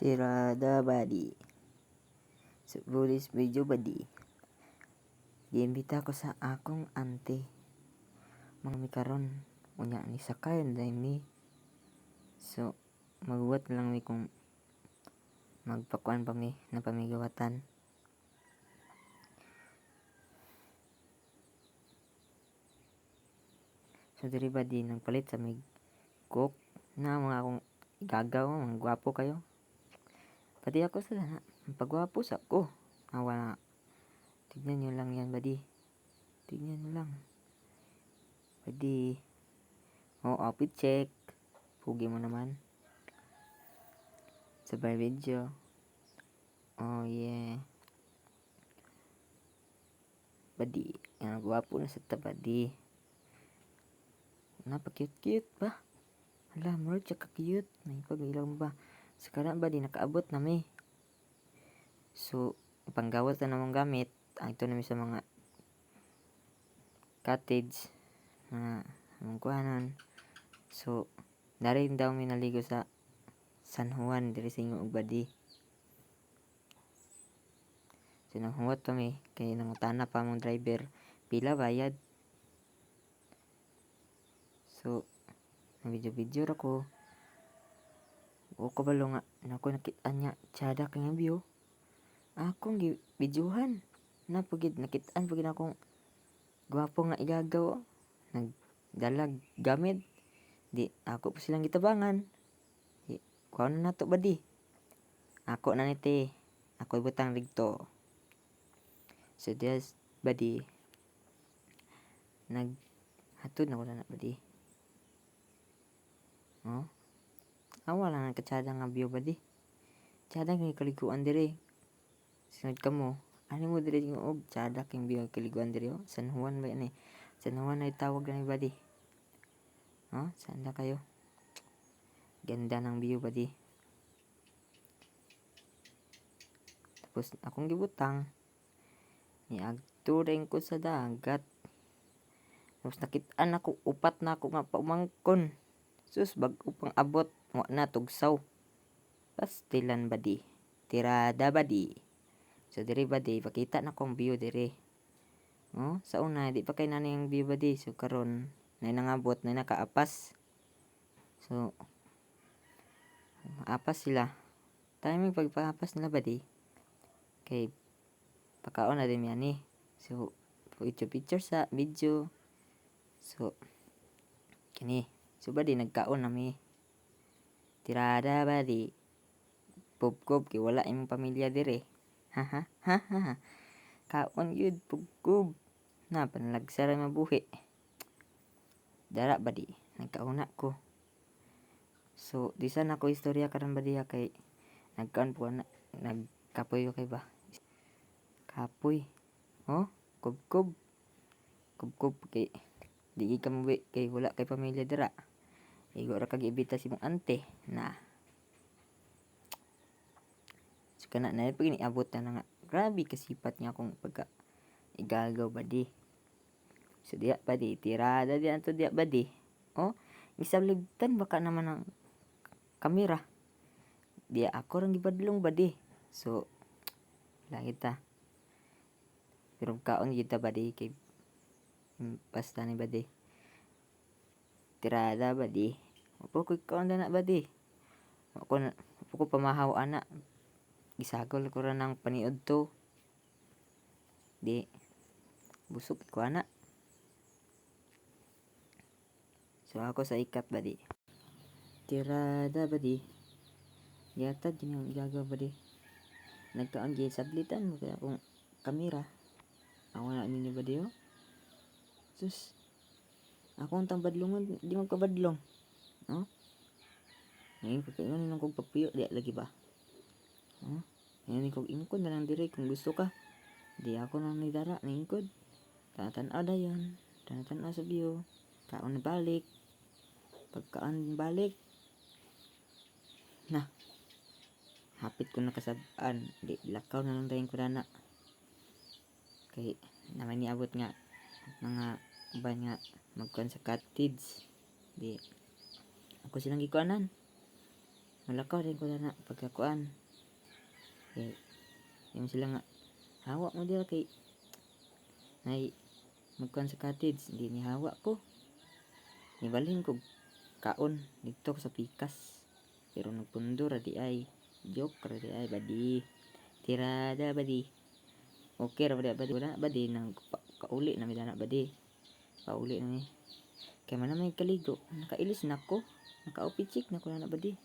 Tirada body. So, bulis video body. Giimbita ko sa akong ante. Mga mi karon unya ni sakay dahil ni. So, magbuhat lang mi kung magpakuan pa mi na pamigawatan. So, diri ba di nagpalit sa mig cook na mga akong igagaw, mga gwapo kayo. Pati ako sa na, pagwapo sa ko. Awa na. Tignan nyo lang yan, badi. Tignan nyo lang. Badi. Oh, outfit check. Pugi mo naman. Sabay video. Oh, yeah. Badi. Yan, gwapo na sa tabadi. Napaka-cute-cute ba? Hala, more tsaka cute. May pag-ilang ba? Sekarang ba di nakaabot na may. So, panggawas na namang gamit. Ang ito namin sa mga cottage. Mga mga kuhanan. So, dari daw may naligo sa San Juan. Dari sa inyong badi. So, nanghuwat pa may. Kaya nangutana pa mong driver. Pila bayad. So, na video-video ra ko. O ko balo nga nako nakita niya tsada kay nga view. Akong gi videohan. Na pugid nakitaan pugid akong gwapo nga igagaw. Nagdalag gamit. Di ako pa silang gitabangan. Di, kuha na nato ba di? Ako na niti. Ako ibutang rigto. So, this badi. Nag hatod na ko na na badi. Oh. Awa lang ang katsada nga view ba di? Tsada kang kaliguan dire. Sunod mo. Ano mo dire yung og tsada kang view kaliguan dire oh. San Juan ba yan eh. San Juan ay tawag na ba di? Oh, saan na kayo? Ganda ng view ba? Tapos akong gibutang. Niagturing ko sa dagat. Tapos nakitaan ako, upat na ako nga paumangkon. Sus, bag upang abot, wa na tugsaw. Pastilan ba di? Tirada ba di? So, diri ba di? Pakita na kong view diri. Oh, sa una, di pa kay na yung view ba di? So, karon na nangabot, na nakaapas. So, apas sila. Timing pagpaapas nila ba di? Kay, pakaon na din yan eh. So, picture picture sa video. So, kini. So, ba di nagkaon nami. Tirada ba di? Pupkob, kay wala imong pamilya dire. Ha ha ha ha. Kaon yun, pupkob. Na, panalagsara mabuhi. Dara ba di? Nagkauna ko. So, di sana ko istorya karon ba diya kay nagkaon po na nagkapoy kay ba? Kapoy. Oh, kubkob. Kubkob kay di ka kay wala kay pamilya dira. Igo ra kag ibita si mong ante na. So kana na pag niabot na nga. Grabe kasipat niya akong pagka igagaw ba di. So diya ba di tirada di anto diya ba di. Oh, isabligtan baka naman ang kamera. Diya ako rang gibadlong ba di. So lagi ta. Pero kaon kita ba di kay basta ni ba di. Tirada ba di. Opo ko na ba di. Ako na ako ko pamahaw ana. Gisagol ko ra ng paniod to. Di. Busog ko ana. So ako sa ikat ba di. Tirada ba di. Yata din yung igagaw ba di. Nagkaon di sablitan mo kaya akong kamera. Ako na ninyo ba di oh. Sus. Ako ang tambadlongan, di mo kabadlong. No? Ngayon, kakaingon nang kong papuyo, di lagi ba? No? Ngayon, kong ingkod na lang dire kung gusto ka. Di ako nang nidara, na ingkod. Tanatan-aw da yan. Tanatan-aw sa view. Kaon na balik. Pagkaan balik. Na. Hapit ko nakasabaan. Di, lakaw na lang dahin ko na Kay, naman niabot nga. Mga ba nga magkuhan sa cottage di. Ako silang gikuanan. Malakaw din ko na pagkakuan. Kay yung sila nga hawa mo dira kay nay magkuan sa cottage hindi ni hawa ko. Nibalhin ko kaon dito sa pikas. Pero nagpundo ra di ay joke ra di ay badi tirada badi okay ra badi badi wala badi nang kauli na mi dana badi kauli na mi kay man may kaligo. Nakailis na ko nakaupichik na ko na badi